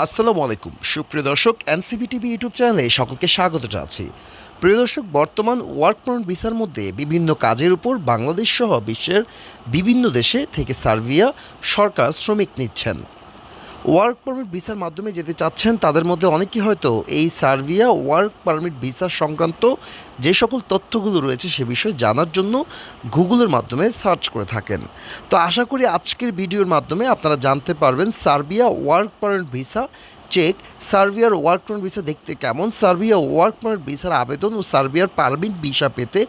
আসসালামু আলাইকুম। সুপ্রিয় দর্শক, এনসিবি টিভি ইউটিউব চ্যানেলে সকলকে স্বাগত জানাচ্ছি। প্রিয় দর্শক, বর্তমান ওয়ার্ক পারমিট ভিসার মধ্যে বিভিন্ন কাজের উপর বাংলাদেশ সহ বিশ্বের বিভিন্ন দেশে থেকে সার্বিয়া সরকার শ্রমিক নিচ্ছেন। ওয়ার্ক পারমিট ভিসার মাধ্যমে যেতে চাচ্ছেন, তাদের মধ্যে অনেকেই হয়তো এই সার্বিয়া ওয়ার্ক পারমিট ভিসা সংক্রান্ত যে সকল তথ্যগুলো রয়েছে সে বিষয়ে জানার জন্য গুগলের মাধ্যমে সার্চ করে থাকেন। তো আশা করি আজকের ভিডিওর মাধ্যমে আপনারা জানতে পারবেন Serbia work permit visa check, সার্বিয়ার ওয়ার্ক পারমিট ভিসা দেখতে কেমন, সার্বিয়া ওয়ার্ক পারমিট ভিসার আবেদন ও সার্বিয়ার পারমিট ভিসা পেতে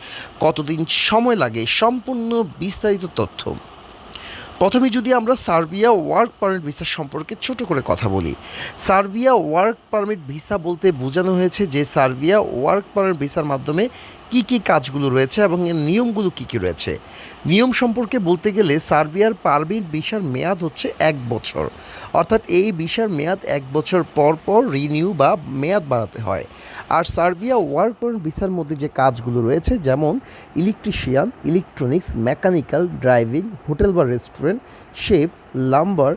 কতদিন সময় লাগে, সম্পূর্ণ বিস্তারিত তথ্য। প্রথমে যদি আমরা সার্বিয়া ওয়ার্ক পারমিট ভিসা সম্পর্কে ছোট করে কথা বলি, সার্বিয়া ওয়ার্ক পারমিট ভিসা বলতে বোঝানো হয়েছে যে সার্বিয়া ওয়ার্ক পারমিট ভিসার মাধ্যমে কি কি কাজগুলো রয়েছে এবং এর নিয়মগুলো কি কি রয়েছে? নিয়ম সম্পর্কে বলতে গেলে সার্বিয়ার পারমিট ভিসার মেয়াদ হচ্ছে এক বছর। অর্থাৎ এই ভিসার মেয়াদ এক বছর পর পর রিনিউ বা মেয়াদ বাড়াতে হয়। আর সার্বিয়া ওয়ার্ক পারমিট ভিসার মধ্যে যে কাজগুলো রয়েছে, যেমন electrician, electronics, mechanical, driving, hotel বা রেস্টুরেন্ট, শেফ, লাম্বার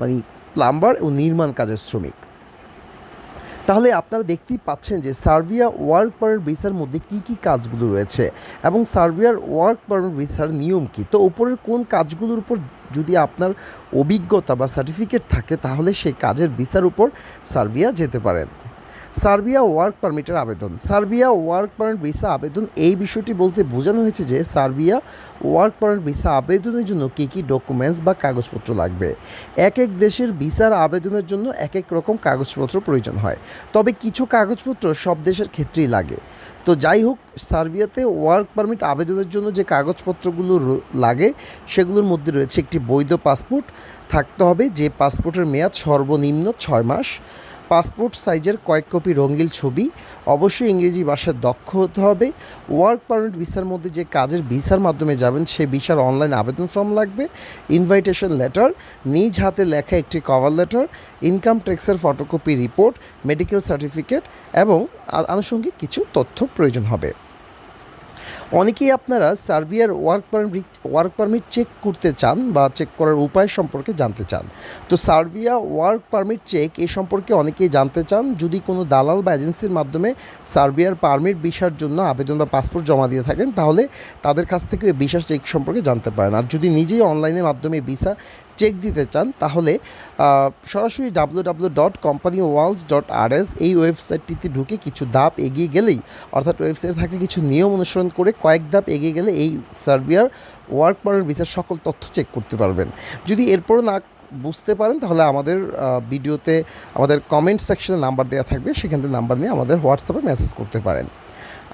মানে প্লাম্বার ও নির্মাণ কাজের শ্রমিক। তাহলে আপনারা দেখতেই পাচ্ছেন যে সার্বিয়া ওয়ার্ক পারমিট ভিসার মধ্যে কি কি কাজগুলো রয়েছে এবং সার্বিয়ার ওয়ার্ক পারমিট ভিসার নিয়ম কী? তো উপরের কোন কাজগুলোর উপর যদি আপনার অভিজ্ঞতা বা সার্টিফিকেট থাকে তাহলে সেই কাজের ভিসার উপর সার্বিয়া যেতে পারেন। সার্বিয়া ওয়ার্ক পারমিটের আবেদন। সার্বিয়া ওয়ার্ক পারমিট ভিসা আবেদন, এই বিষয়টি বলতে বোঝানো হয়েছে যে সার্বিয়া ওয়ার্ক পারমিট ভিসা আবেদনের জন্য কী কী ডকুমেন্টস বা কাগজপত্র লাগবে। এক এক দেশের ভিসার আবেদনের জন্য এক এক রকম কাগজপত্র প্রয়োজন হয়। তবে কিছু কাগজপত্র সব দেশের ক্ষেত্রেই লাগে। তো যাই হোক, সার্বিয়াতে ওয়ার্ক পারমিট আবেদনের জন্য যে কাগজপত্রগুলো লাগে, সেগুলোর মধ্যে রয়েছে একটি বৈধ পাসপোর্ট। থাকতে হবে যে পাসপোর্টের মেয়াদ সর্বনিম্ন ছয় মাস। পাসপোর্ট সাইজের কয়েক কপি রঙিন ছবি। অবশ্যই ইংরেজি ভাষায় দক্ষ হতে হবে। ওয়ার্ক পারমিট ভিসার মধ্যে যে কাজের ভিসার মাধ্যমে যাবেন, সেই ভিসার অনলাইন আবেদন ফর্ম লাগবে। ইনভাইটেশন লেটার, নিজ হাতে লেখা একটি কভার লেটার, ইনকাম ট্যাক্সের ফটোকপি রিপোর্ট, মেডিকেল সার্টিফিকেট এবং আনুষঙ্গিক কিছু তথ্য প্রয়োজন হবে। অনেকেই আপনারা সার্বিয়ার work permit work permit check করতে চান বা চেক করার উপায় সম্পর্কে জানতে চান। তো সার্বিয়া ওয়ার্ক পারমিট চেক এ সম্পর্কে অনেকেই জানতে চান, যদি কোনো দালাল বা এজেন্সির মাধ্যমে সার্বিয়ার পারমিট ভিসার জন্য আবেদন বা পাসপোর্ট জমা দিয়ে থাকেন, তাহলে তাদের কাছ থেকে ভিসা চেক সম্পর্কে জানতে পারেন। আর যদি নিজেই অনলাইনের মাধ্যমে ভিসা চেক দিতে চান, তাহলে সরাসরি W W dot company walls dot R S এই ওয়েবসাইটটিতে ঢুকে কিছু ধাপ এগিয়ে গেলেই, অর্থাৎ ওয়েবসাইটে থাকে কিছু নিয়ম অনুসরণ করে কয়েক ধাপ এগিয়ে গেলে এই সার্বিয়ার ওয়ার্ক পারমিট ভিসার সকল তথ্য চেক করতে পারবেন। যদি এরপরও না বুঝতে পারেন, তাহলে আমাদের ভিডিওতে আমাদের কমেন্ট সেকশনে নাম্বার দেওয়া থাকবে। সেখান থেকে নাম্বার নিয়ে আমাদের হোয়াটসঅ্যাপে মেসেজ করতে পারেন।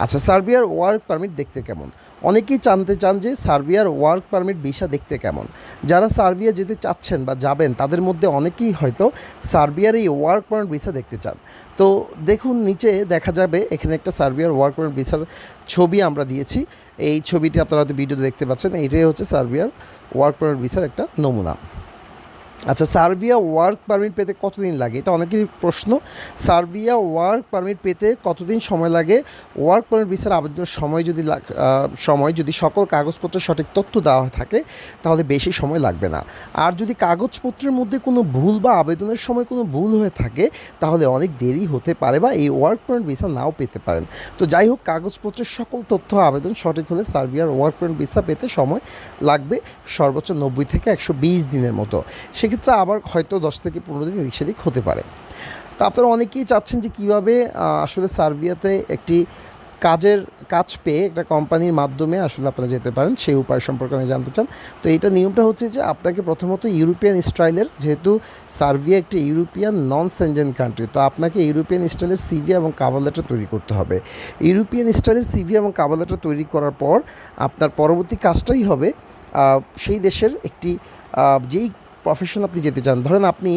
আচ্ছা সার্বিয়ার ওয়ার্ক পারমিট দেখতে কেমন? অনেকেই জানতে চান যে সার্বিয়ার ওয়ার্ক পারমিট ভিসা দেখতে কেমন? যারা সার্বিয়া যেতে চাচ্ছেন বা যাবেন, তাদের মধ্যে অনেকেই হয়তো সার্বিয়ার এই ওয়ার্ক পারমিট ভিসা দেখতে চান। তো দেখুন, নিচে দেখা যাবে, এখানে একটা সার্বিয়ার ওয়ার্ক পারমিট ভিসার ছবি আমরা দিয়েছি। এই ছবিটি আপনারা হয়তো ভিডিওতে দেখতে পাচ্ছেন। এটাই হচ্ছে সার্বিয়ার ওয়ার্ক পারমিট ভিসার একটা নমুনা। আচ্ছা সার্বিয়া ওয়ার্ক পারমিট পেতে কতদিন লাগে? এটা অনেকেরই প্রশ্ন। সার্বিয়া ওয়ার্ক পারমিট পেতে কতদিন সময় লাগে? ওয়ার্ক পারমিট ভিসার আবেদনের সময় যদি সময় যদি সকল কাগজপত্রের সঠিক তথ্য দেওয়া থাকে, তাহলে বেশি সময় লাগবে না। আর যদি কাগজপত্রের মধ্যে কোনো ভুল বা আবেদনের সময় কোনো ভুল হয়ে থাকে, তাহলে অনেক দেরি হতে পারে বা এই ওয়ার্ক পারমিট ভিসা নাও পেতে পারেন। তো যাই হোক, কাগজপত্রের সকল তথ্য, আবেদন সঠিক হলে সার্বিয়ার ওয়ার্ক পারমিট ভিসা পেতে সময় লাগবে সর্বোচ্চ নব্বই থেকে একশো বিশ দিনের মতো। সেক্ষেত্রে আবার হয়তো দশ থেকে পনেরো দিন এদিক সেদিক হতে পারে। তো আপনারা অনেকেই চাচ্ছেন যে কীভাবে আসলে সার্বিয়াতে একটি কাজের কাজ পেয়ে একটা কোম্পানির মাধ্যমে আসলে আপনারা যেতে পারেন, সেই উপায় সম্পর্কে আমি জানতে চান। তো এইটা নিয়মটা হচ্ছে যে আপনাকে প্রথমত ইউরোপিয়ান স্টাইলের, যেহেতু সার্বিয়া একটি ইউরোপিয়ান নন সেনজেন কান্ট্রি তো আপনাকে ইউরোপিয়ান স্টাইলের সিভি এবং কাভার লেটার তৈরি করতে হবে। ইউরোপিয়ান স্টাইলের সিভি এবং কাভার লেটার তৈরি করার পর আপনার পরবর্তী কাজটাই হবে সেই দেশের একটি যেই প্রফেশন আপনি যেতে চান। ধরেন আপনি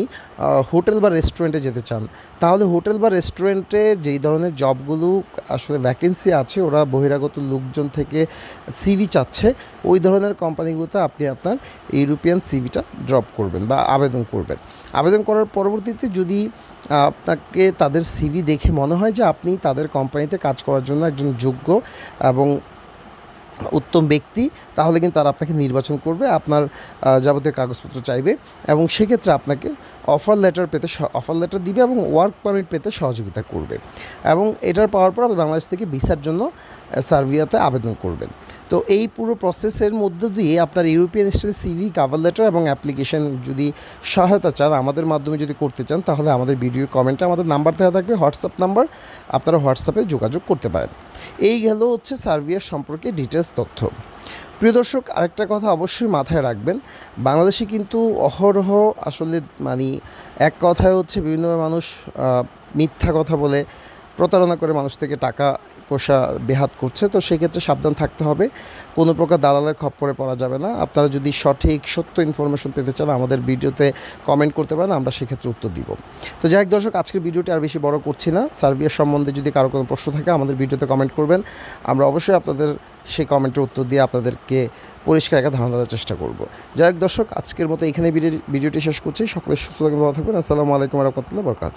হোটেল বা রেস্টুরেন্টে যেতে চান। তাহলে হোটেল বা রেস্টুরেন্টে যেই ধরনের জবগুলো আসলে ভ্যাকেন্সি আছে, ওরা বহিরাগত লোকজন থেকে সিভি চাচ্ছে, ওই ধরনের কোম্পানিগুলোতে আপনি আপনার ইউরোপিয়ান সিভিটা ড্রপ করবেন বা আবেদন করবেন। আবেদন করার পরবর্তীতে যদি আপনাকে তাদের সিভি দেখে মনে হয় যে আপনি তাদের কোম্পানিতে কাজ করার জন্য একজন যোগ্য এবং উত্তম ব্যক্তি, তাহলে কিন্তু তারা আপনাকে নির্বাচন করবে, আপনার যাবতীয় কাগজপত্র চাইবে এবং সেক্ষেত্রে আপনাকে অফার লেটার পেতে অফার লেটার দিবে এবং ওয়ার্ক পারমিট পেতে সহযোগিতা করবে এবং এটার পাওয়ার পর আপনি বাংলাদেশ থেকে ভিসার জন্য সার্বিয়াতে আবেদন করবেন। তো এই পুরো প্রসেসের মধ্য দিয়ে আপনার European style CV cover letter এবং অ্যাপ্লিকেশন যদি সহায়তা চান, আমাদের মাধ্যমে যদি করতে চান, তাহলে আমাদের ভিডিওর কমেন্টে আমাদের নাম্বার দেওয়া থাকবে হোয়াটসঅ্যাপ নাম্বার আপনারা হোয়াটসঅ্যাপে যোগাযোগ করতে পারেন। এই গেল হচ্ছে সার্বিয়ার সম্পর্কে ডিটেলস তথ্য। প্রিয় দর্শক, আরেকটা কথা অবশ্যই মাথায় রাখবেন, বাংলাদেশে কিন্তু অহরহ আসলে মানে এক কথায় হচ্ছে বিভিন্ন মানুষ মিথ্যা কথা বলে প্রতারণা করে মানুষ থেকে টাকা, পয়সা বেহাত করছে, তো সেক্ষেত্রে সাবধান থাকতে হবে। কোনো প্রকার দালালের খপ্পরে পড়া যাবে না। আপনারা যদি সঠিক, সত্য ইনফরমেশন পেতে চান, আমাদের ভিডিওতে কমেন্ট করতে পারেন, আমরা সেক্ষেত্রে উত্তর দিব। তো যাই হোক দর্শক, আজকের ভিডিওটি আর বেশি বড় করছি না। সার্বিয়া সম্বন্ধে যদি কারও কোনো প্রশ্ন থাকে, আমাদের ভিডিওতে কমেন্ট করবেন। আমরা অবশ্যই আপনাদের সেই কমেন্টের উত্তর দিয়ে আপনাদেরকে পরিষ্কার একটা ধারণা দেওয়ার চেষ্টা করব। যাই হোক দর্শক, আজকের মতো এখানে ভিডিও- ভিডিওটি শেষ করছি। সকলে সুস্থ থাকবেন, ভালো থাকবেন। আসসালামু আলাইকুম রহমতুল্লাহ বরকাত